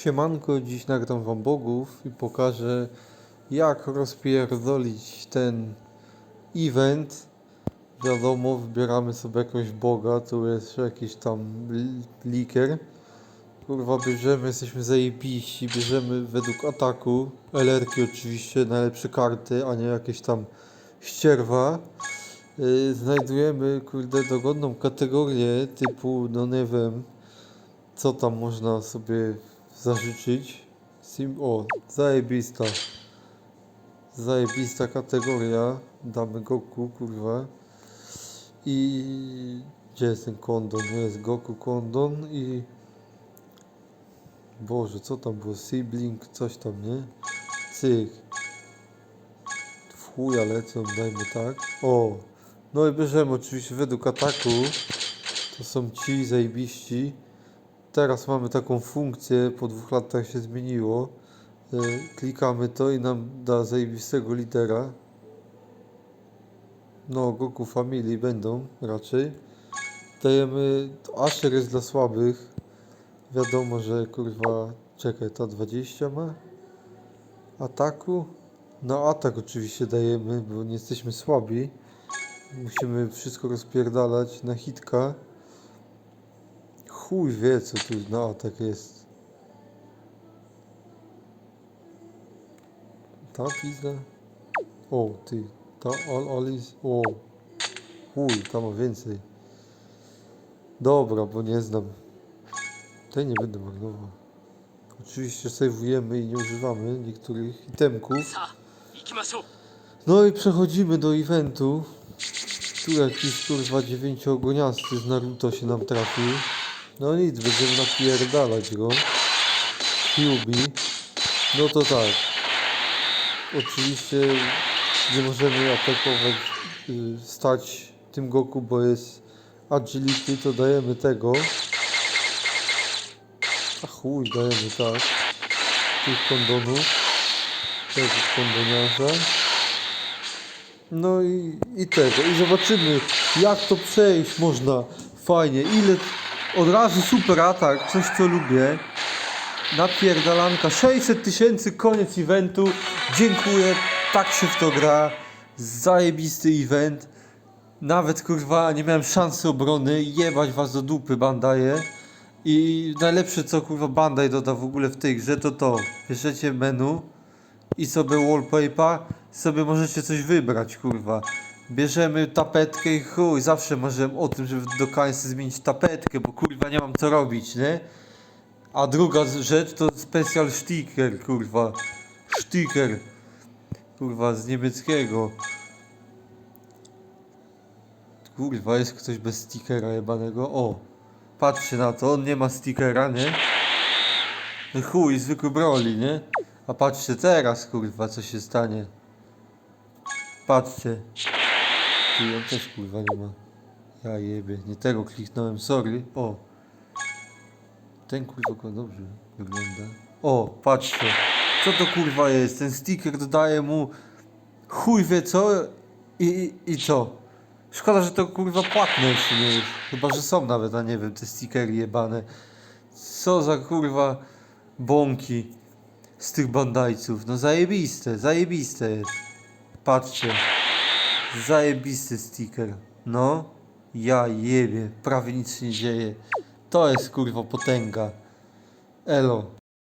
Siemanko, dziś nagram wam bogów i pokażę jak rozpierdolić ten event. Wiadomo, wybieramy sobie jakiegoś boga, tu jest jakiś tam li- liker. Kurwa, bierzemy, jesteśmy zajebiści, bierzemy według ataku, LR-ki oczywiście, najlepsze karty, a nie jakieś tam ścierwa. Yy, znajdujemy, kurde, dogodną kategorię typu, no nie wiem, co tam można sobie zażyczyć. Sim o, zajebista. Zajebista kategoria. Damy Goku, kurwa. I gdzie jest ten kondon? Nie jest Goku kondon i Boże, co tam było? Sibling, coś tam, nie? Cyk. W chuja lecą, dajmy tak. O! No i bierzemy oczywiście według ataku. To są ci zajebiści. Teraz mamy taką funkcję, po dwóch latach się zmieniło. E, Klikamy to i nam da zajebistego lidera. No, Goku Family będą raczej. Dajemy. Asher jest dla słabych. Wiadomo, że kurwa. Czekaj, ta 20 ma? Ataku? No, atak oczywiście dajemy, bo nie jesteśmy słabi. Musimy wszystko rozpierdalać na hitka chuj wie co tu, no tak jest. Ta pizda? O, ty, ta ol, olis, o. Chuj, tam ma więcej. Dobra, bo nie znam. Tej nie będę marnował. Oczywiście sejwujemy i nie używamy niektórych itemków. No i przechodzimy do eventu. Tu jakiś kurwa dziewięciogoniasty z Naruto się nam trafił. No nic, będziemy napierdalać go. Kyubi. No to tak. Oczywiście nie możemy atakować, y, stać tym Goku, bo jest agility, to dajemy tego. A chuj, dajemy tak. Tych kondonów. Tego kondoniarza. No i, i tego. I zobaczymy, jak to przejść można. Fajnie. Ile. Od razu super atak. Coś, co lubię. Napierdalanka. 600 tysięcy, koniec eventu. Dziękuję. Tak się w to gra. Zajebisty event. Nawet kurwa nie miałem szansy obrony. Jebać was do dupy, bandaje. I najlepsze co kurwa Bandai doda w ogóle w tej grze to to. Bierzecie menu i sobie wallpaper, sobie możecie coś wybrać, kurwa. Bierzemy tapetkę i chuj, zawsze marzyłem o tym, żeby do końca zmienić tapetkę, bo kurwa nie mam co robić, nie? A druga rzecz to special sticker, kurwa. Sticker. Kurwa, z niemieckiego. Kurwa, jest ktoś bez stickera jebanego. O, patrzcie na to, on nie ma stickera, nie? Chuj, zwykły broli, nie? A patrzcie teraz, kurwa, co się stanie. Patrzcie. Tu też, kurwa, nie ma. Ja jebie, nie tego kliknąłem, sorry. O. Ten, kurwa, dobrze wygląda. O, patrzcie. Co to, kurwa, jest? Ten sticker dodaje mu chuj wie co i, i, i co? Szkoda, że to, kurwa, płatne jeszcze nie jest. Chyba, że są nawet, a nie wiem, te stickery jebane. Co za, kurwa, bąki z tych bandajców. No zajebiste, zajebiste jest. Patrzcie. Zajebisty sticker. No. Ja jebie. Prawie nic się nie dzieje. To jest kurwa potęga. Elo.